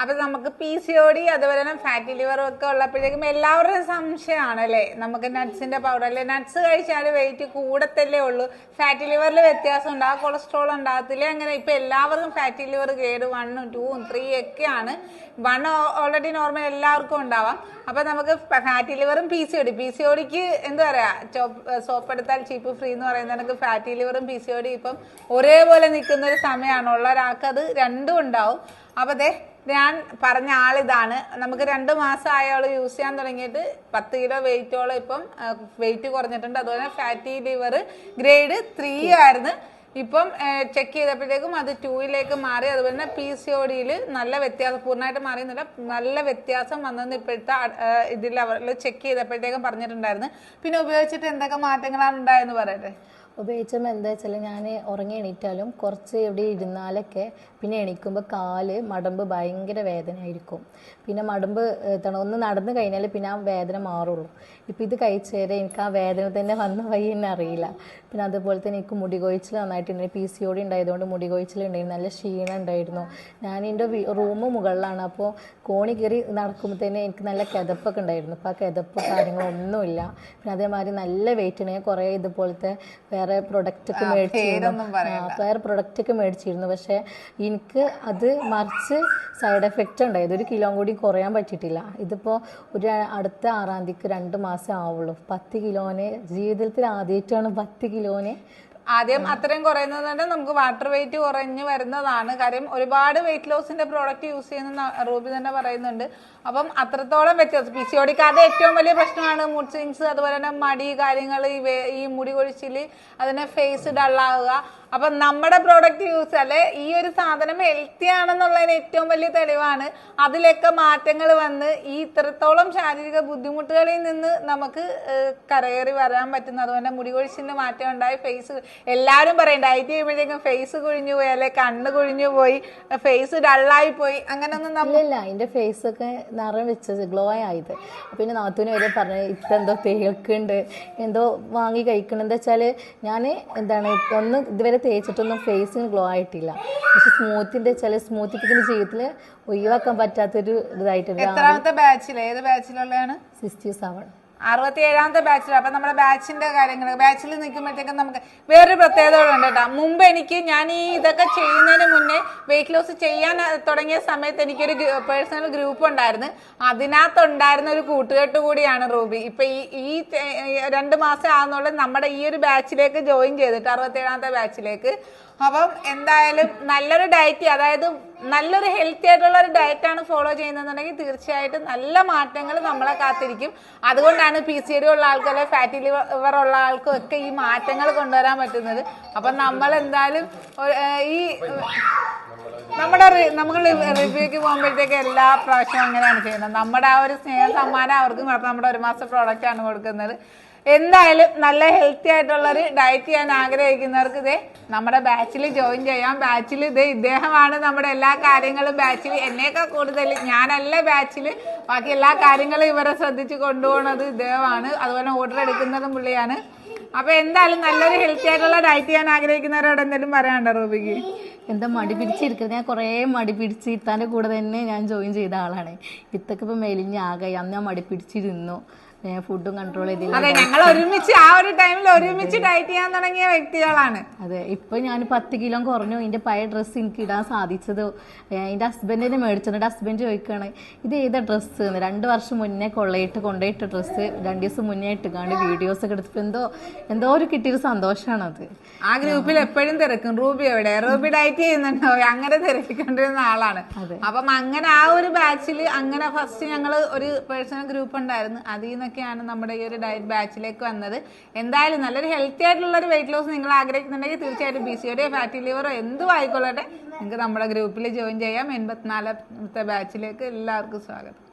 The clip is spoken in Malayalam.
അപ്പൊ നമുക്ക് പി സി ഒ ഡി അതുപോലെ തന്നെ ഫാറ്റി ലിവറും ഒക്കെ ഉള്ളപ്പോഴേക്കും എല്ലാവരുടെയും സംശയമാണ് അല്ലേ നമുക്ക് നട്ട്സിന്റെ പൗഡർ അല്ലെ? നട്ട്സ് കഴിച്ചാൽ വെയിറ്റ് കൂടത്തല്ലേ ഉള്ളൂ. ഫാറ്റി ലിവറിൽ വ്യത്യാസം ഉണ്ടാകും കൊളസ്ട്രോൾ ഉണ്ടാകത്തില്ല. അങ്ങനെ ഇപ്പൊ എല്ലാവർക്കും ഫാറ്റി ലിവർ ഗ്രേഡ് വണ്ണും ടൂവും ത്രീ ഒക്കെയാണ്. വൺ ഓൾറെഡി നോർമൽ എല്ലാവർക്കും ഉണ്ടാവാം. അപ്പൊ നമുക്ക് fatty ലിവറും P C O D P C O ഡിക്ക് എന്താ പറയാ? സോപ്പ് എടുത്താൽ ചീപ്പ് ഫ്രീ എന്ന് പറയുന്ന എനിക്ക് ഫാറ്റി ലിവറും പി സി ഒ ഡി ഇപ്പം ഒരേപോലെ നിൽക്കുന്ന ഒരു സമയമാണ്. ഉള്ള ഒരാൾക്ക് അത് രണ്ടും ഉണ്ടാവും. അപ്പൊ ദേ ഞാൻ പറഞ്ഞ ആളിതാണ് നമുക്ക് രണ്ട് മാസം ആയോളം യൂസ് ചെയ്യാൻ തുടങ്ങിയിട്ട് പത്ത് കിലോ വെയിറ്റോളം ഇപ്പം വെയിറ്റ് കുറഞ്ഞിട്ടുണ്ട്. അതുപോലെ ഫാറ്റി ലിവർ ഗ്രേഡ് ത്രീ ആയിരുന്നു. ഇപ്പം ചെക്ക് ചെയ്തപ്പോഴത്തേക്കും അത് ടൂയിലേക്ക് മാറി. അതുപോലെ തന്നെ പി സി ഒ ഡിയിൽ നല്ല വ്യത്യാസം പൂർണമായിട്ട് മാറിയെന്നില്ല നല്ല വ്യത്യാസം വന്നെന്ന് ഇപ്പോഴത്തെ ഇതിൽ അവർ ചെക്ക് ചെയ്തപ്പോഴത്തേക്കും പറഞ്ഞിട്ടുണ്ടായിരുന്നു. പിന്നെ ഉപയോഗിച്ചിട്ട് എന്തൊക്കെ മാറ്റങ്ങളാണ് ഉണ്ടായെന്ന് പറയട്ടെ? ഉപയോഗിച്ചപ്പോൾ എന്താ വെച്ചാൽ ഞാൻ ഉറങ്ങി എണീറ്റാലും കുറച്ച് എവിടെ ഇരുന്നാലൊക്കെ പിന്നെ എണീക്കുമ്പോൾ കാൽ മടമ്പ് ഭയങ്കര വേദനയായിരിക്കും. പിന്നെ മടമ്പ് എന്താണ് ഒന്ന് നടന്നു കഴിഞ്ഞാൽ പിന്നെ ആ വേദന മാറുള്ളൂ. ഇപ്പം ഇത് കഴിച്ചേരെ എനിക്ക് ആ വേദന തന്നെ വന്ന വഴി എന്നെ അറിയില്ല. പിന്നെ അതുപോലെ തന്നെ എനിക്ക് മുടി കൊഴിച്ചിൽ നന്നായിട്ടുണ്ട്. പി സി ഓടി ഉണ്ടായതുകൊണ്ട് മുടി കൊഴിച്ചിൽ ഉണ്ടായിരുന്നു. നല്ല ക്ഷീണം ഉണ്ടായിരുന്നു. ഞാൻ എന്റെ റൂം മുകളിലാണ്. അപ്പോൾ കോണി കയറി നടക്കുമ്പോൾ തന്നെ എനിക്ക് നല്ല കിതപ്പൊക്കെ ഉണ്ടായിരുന്നു. അപ്പോൾ ആ കിതപ്പ് കാര്യങ്ങളൊന്നുമില്ല. പിന്നെ അതേമാതിരി നല്ല വെയിറ്റ് ഞാൻ കുറേ ഇതുപോലത്തെ വേറെ പ്രൊഡക്റ്റ് ഒക്കെ മേടിച്ചിരുന്നു. വേറെ പ്രൊഡക്റ്റ് ഒക്കെ മേടിച്ചിരുന്നു. പക്ഷേ എനിക്ക് അത് മറിച്ച് സൈഡ് എഫക്റ്റ് ഉണ്ടായത് ഒരു കിലോ കൂടി കുറയാൻ പറ്റിയിട്ടില്ല. ഇതിപ്പോൾ ഒരു അടുത്ത ആറാം തീയതിക്ക് രണ്ട് മാസം ആവുള്ളൂ. പത്ത് കിലോനെ ജീവിതത്തിൽ ആദ്യമായിട്ടാണ് പത്ത് കിലോന് ആദ്യം അത്രയും കുറയുന്നത് കൊണ്ട് നമുക്ക് വാട്ടർ വെയിറ്റ് കുറഞ്ഞു വരുന്നതാണ്. കാര്യം ഒരുപാട് വെയിറ്റ് ലോസിന്റെ പ്രോഡക്റ്റ് യൂസ് ചെയ്യുന്ന റൂബി തന്നെ പറയുന്നുണ്ട്. അപ്പം അത്രത്തോളം വ്യത്യാസം. പി സി ഒടിക്കാരുടെ ഏറ്റവും വലിയ പ്രശ്നമാണ്. മൂഡ് സ്വിങ്സ് അതുപോലെ തന്നെ മടി കാര്യങ്ങൾ ഈ മുടി കൊഴിച്ചിൽ അതിനെ ഫേസ് ഡള്ളാവുക അപ്പം നമ്മുടെ പ്രോഡക്റ്റ് യൂസ് അല്ലെ ഈ ഒരു സാധനം ഹെൽത്തി ആണെന്നുള്ളതിന് ഏറ്റവും വലിയ തെളിവാണ്. അതിലൊക്കെ മാറ്റങ്ങൾ വന്ന് ഈ ഇത്രത്തോളം ശാരീരിക ബുദ്ധിമുട്ടുകളിൽ നിന്ന് നമുക്ക് കരയേറി കരകയറി വരാൻ പറ്റുന്ന അതുപോലെ മുടി കൊഴിച്ചിലിന് മാറ്റം ഉണ്ടായി ഫേസ് എല്ലാവരും പറയും ഡയറ്റ് ചെയ്യുമ്പോഴേക്കും ഫേസ് കുഴിഞ്ഞു പോയി അല്ലെ കണ്ണ് കുഴിഞ്ഞു പോയി ഫേസ് ഡള്ളായി പോയി അങ്ങനൊന്നും നമ്മളില്ല ഇല്ല ഫേസ് ഒക്കെ നിറം വെച്ചത് ഗ്ലോ ആയത്. പിന്നെ നാത്തൂന് വരെ പറഞ്ഞു ഇതെന്തോ തേക്കുണ്ട് എന്തോ വാങ്ങി കഴിക്കണം എന്താ വെച്ചാൽ ഞാൻ എന്താണ് ഒന്നും ഇതുവരെ തേച്ചിട്ടൊന്നും ഫേസിന് ഗ്ലോ ആയിട്ടില്ല. പക്ഷെ സ്മൂത്തിന്റെ വെച്ചാൽ സ്മൂത്തിപ്പിക്കുന്ന ജീവിതത്തിൽ ഒഴിവാക്കാൻ പറ്റാത്തൊരു ഇതായിട്ടുണ്ട് എത്രാമത്തെ ബാച്ചിൽ ഏത് ബാച്ചിലുള്ളതാണ് സിക്സ്റ്റി സെവൻ അറുപത്തി ഏഴാമത്തെ ബാച്ചിൽ അപ്പൊ നമ്മുടെ ബാച്ചിന്റെ കാര്യങ്ങൾ ബാച്ചിൽ നിൽക്കുമ്പോഴത്തേക്കും നമുക്ക് വേറൊരു പ്രത്യേകതകളുണ്ട് കേട്ടോ. മുമ്പ് എനിക്ക് ഞാൻ ഈ ഇതൊക്കെ ചെയ്യുന്നതിന് മുന്നേ വെയിറ്റ് ലോസ് ചെയ്യാൻ തുടങ്ങിയ സമയത്ത് എനിക്കൊരു പേഴ്സണൽ ഗ്രൂപ്പ് ഉണ്ടായിരുന്നു. അതിനകത്തുണ്ടായിരുന്ന ഒരു കൂട്ടുകെട്ട് കൂടിയാണ് റൂബി. ഇപ്പൊ ഈ ഈ രണ്ട് മാസം ആകുന്നുള്ള നമ്മുടെ ഈ ഒരു ബാച്ചിലേക്ക് ജോയിൻ ചെയ്തിട്ട് അറുപത്തി ഏഴാമത്തെ ബാച്ചിലേക്ക് അപ്പം എന്തായാലും നല്ലൊരു ഡയറ്റ് അതായത് നല്ലൊരു ഹെൽത്തി ആയിട്ടുള്ള ഒരു ഡയറ്റാണ് ഫോളോ ചെയ്യുന്നതെന്നുണ്ടെങ്കിൽ തീർച്ചയായിട്ടും നല്ല മാറ്റങ്ങൾ നമ്മളെ കാത്തിരിക്കും. അതുകൊണ്ടാണ് പി സി ഡി ഉള്ള ആൾക്കാരെ ഫാറ്റി ലിവർ ഉള്ള ആൾക്കും ഒക്കെ ഈ മാറ്റങ്ങൾ കൊണ്ടുവരാൻ പറ്റുന്നത്. അപ്പം നമ്മൾ എന്തായാലും ഈ നമ്മുടെ നമ്മൾ റിവ്യൂക്ക് പോകുമ്പോഴത്തേക്ക് എല്ലാ പ്രാവശ്യവും അങ്ങനെയാണ് ചെയ്യുന്നത്. നമ്മുടെ ആ ഒരു സ്നേഹ സമ്മാനം അവർക്കും നമ്മുടെ ഒരു മാസം പ്രോഡക്റ്റ് ആണ് കൊടുക്കുന്നത്. എന്തായാലും നല്ല ഹെൽത്തി ആയിട്ടുള്ള ഒരു ഡയറ്റ് ചെയ്യാൻ ആഗ്രഹിക്കുന്നവർക്ക് ഇതേ നമ്മുടെ ബാച്ചിൽ ജോയിൻ ചെയ്യാം. ബാച്ചിൽ ഇത് ഇദ്ദേഹമാണ് നമ്മുടെ എല്ലാ കാര്യങ്ങളും ബാച്ചിൽ എന്നേക്കാ കൂടുതൽ ഞാനല്ല ബാച്ചിൽ ബാക്കി എല്ലാ കാര്യങ്ങളും ഇവരെ ശ്രദ്ധിച്ച് കൊണ്ടുപോകുന്നത് ഇദ്ദേഹമാണ്. അതുപോലെ ഓർഡർ എടുക്കുന്നതും പുള്ളിയാണ്. അപ്പൊ എന്തായാലും നല്ലൊരു ഹെൽത്തി ആയിട്ടുള്ള ഡയറ്റ് ചെയ്യാൻ ആഗ്രഹിക്കുന്നവരോട് എന്തെങ്കിലും പറയാനുണ്ടോ റൂബിക്ക്? എന്താ മടി പിടിച്ചിരിക്കുന്നത് ഞാൻ കുറേ മടി പിടിച്ച് ഇത്താന്റെ കൂടെ തന്നെ ഞാൻ ജോയിൻ ചെയ്ത ആളാണ്. ഇത്തൊക്കെ ഇപ്പം മെലിഞ്ഞാകെ അന്ന് ഞാൻ മടി പിടിച്ചിരുന്നു. ഞാൻ ഫുഡും കൺട്രോൾ ചെയ്തില്ല. അതെ ഞങ്ങൾ ഒരുമിച്ച് ആ ഒരു ടൈമിൽ ഒരുമിച്ച് ഡയറ്റ് ചെയ്യാൻ തുടങ്ങിയ വ്യക്തികളാണ്. അതെ ഇപ്പൊ ഞാൻ പത്ത് കിലോ കുറഞ്ഞു. എന്റെ പഴയ ഡ്രസ്സ് എനിക്ക് ഇടാൻ സാധിച്ചത് എന്റെ ഹസ്ബൻഡിനെ മേടിച്ചിട്ട് ഹസ്ബൻഡ് ചോദിക്കുകയാണ് ഇത് ഏതാ ഡ്രസ്സ് എന്ന്. രണ്ട് വർഷം മുന്നേ കൊള്ളയിട്ട് കൊണ്ടുപോയിട്ട് ഡ്രസ്സ് രണ്ട് ദിവസം മുന്നേ ഇട്ടുകാണ്ട് വീഡിയോസ് ഒക്കെ എടുത്തപ്പോൾ എന്തോ എന്തോ ഒരു കിട്ടിയൊരു സന്തോഷമാണത് ആ ഗ്രൂപ്പിൽ എപ്പോഴും തിരക്കും. റൂബി എവിടെ? റൂബി ഡയറ്റ് ചെയ്യുന്നുണ്ടോ? അങ്ങനെ തിരക്കിക്കൊണ്ടിരുന്ന ആളാണ്. അപ്പം അങ്ങനെ ആ ഒരു ബാച്ചിൽ അങ്ങനെ ഫസ്റ്റ് ഞങ്ങൾ ഒരു പേഴ്സണൽ ഗ്രൂപ്പ് ഉണ്ടായിരുന്നു. അതിൽ നിന്നൊക്കെയാണ് നമ്മുടെ ഈ ഒരു ഡയറ്റ് ബാച്ചിലേക്ക് വന്നത്. എന്തായാലും നല്ലൊരു ഹെൽത്തി ആയിട്ടുള്ള ഒരു വെയിറ്റ് ലോസ് നിങ്ങൾ ആഗ്രഹിക്കുന്നുണ്ടെങ്കിൽ തീർച്ചയായിട്ടും ബി സിയോടെയോ ഫാറ്റി ലിവറോ എന്തും ആയിക്കൊള്ളട്ടെ. നിങ്ങൾക്ക് നമ്മുടെ ഗ്രൂപ്പിൽ ജോയിൻ ചെയ്യാം. എൺപത്തിനാലാമത്തെ ബാച്ചിലേക്ക് എല്ലാവർക്കും സ്വാഗതം.